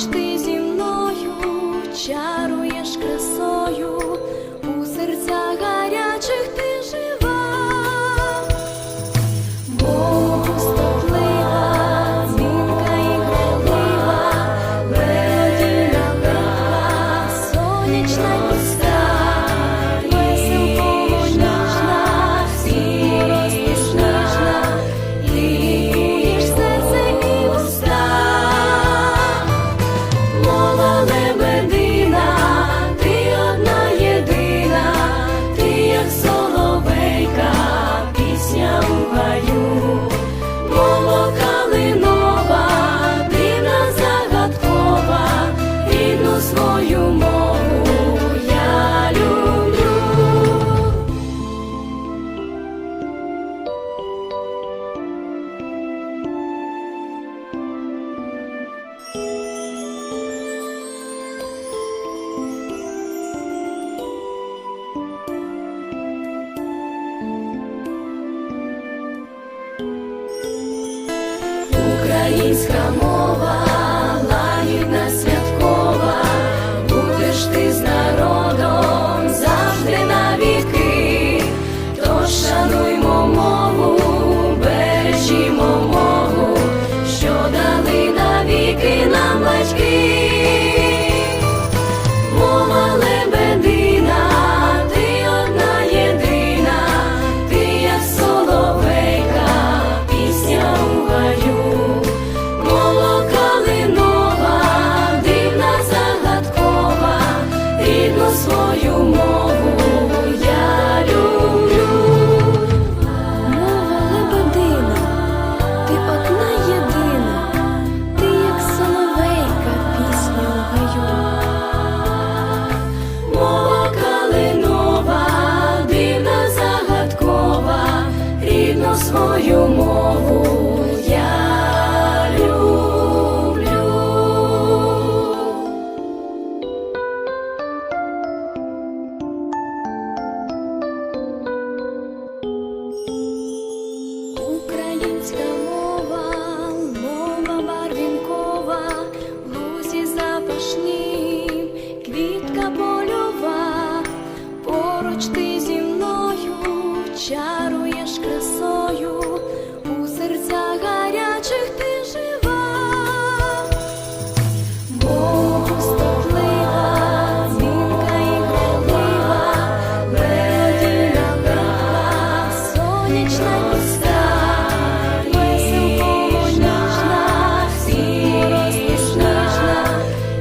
мечты. палаєш красою, у серця гарячих ти жива, Богу стоплива, дзвінка і кралива, медіна права, сонячна пуста, весело ніжна, сіра смішна,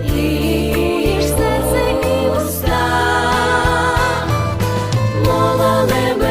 ти лікуєш серце і. Мова лебе.